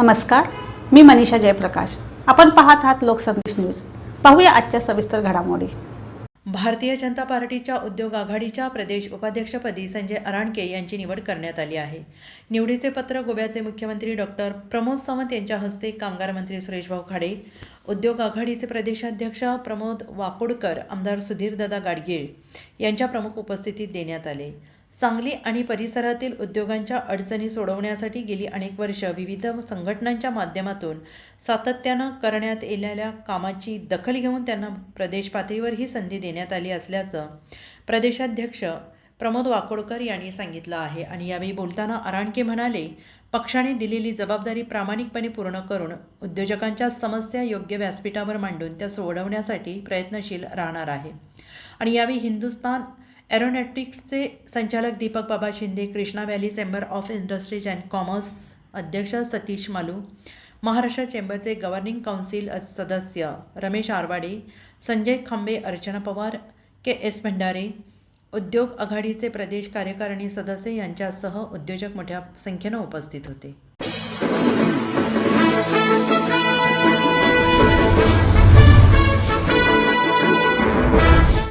नमस्कार मी मनीषा जयप्रकाश. आपण पाहत आहात लोकसंदेश न्यूज. पाहूया आजच्या सविस्तर घडामोडी. भारतीय जनता पार्टीच्या उद्योग आघाडीच्या प्रदेश उपाध्यक्षपदी संजय अराणके यांची निवड करण्यात आली आहे. निवडीचे पत्र गोव्याचे मुख्यमंत्री डॉक्टर प्रमोद सावंत यांच्या हस्ते कामगार मंत्री सुरेशभाऊ खाडे उद्योग आघाडीचे प्रदेशाध्यक्ष प्रमोद वाकोडकर आमदार सुधीरदादा गाडगीळ यांच्या प्रमुख उपस्थितीत देण्यात आले. सांगली आणि परिसरातील उद्योगांच्या अडचणी सोडवण्यासाठी गेली अनेक वर्ष विविध संघटनांच्या माध्यमातून सातत्यानं करण्यात येलेल्या कामाची दखल घेऊन त्यांना प्रदेश पातळीवर ही संधी देण्यात आली असल्याचं प्रदेशाध्यक्ष प्रमोद वाकोडकर यांनी सांगितलं आहे. आणि यावेळी बोलताना आराणके म्हणाले पक्षाने दिलेली जबाबदारी प्रामाणिकपणे पूर्ण करून उद्योजकांच्या समस्या योग्य व्यासपीठावर मांडून त्या सोडवण्यासाठी प्रयत्नशील राहणार आहे. आणि यावेळी हिंदुस्तान एरोनॉटिक्सचे संचालक Deepak Baba Shinde Krishna Valley Chamber of Industries and Commerce अध्यक्ष सतीश मालू महाराष्ट्र चेंबरचे गव्हर्निंग काउन्सिल सदस्य रमेश आरवाडे संजय खांबे अर्चना पवार के एस भंडारे उद्योग आघाडीचे प्रदेश कार्यकारिणी सदस्य यांच्यासह उद्योजक मोठ्या संख्येनं उपस्थित होते.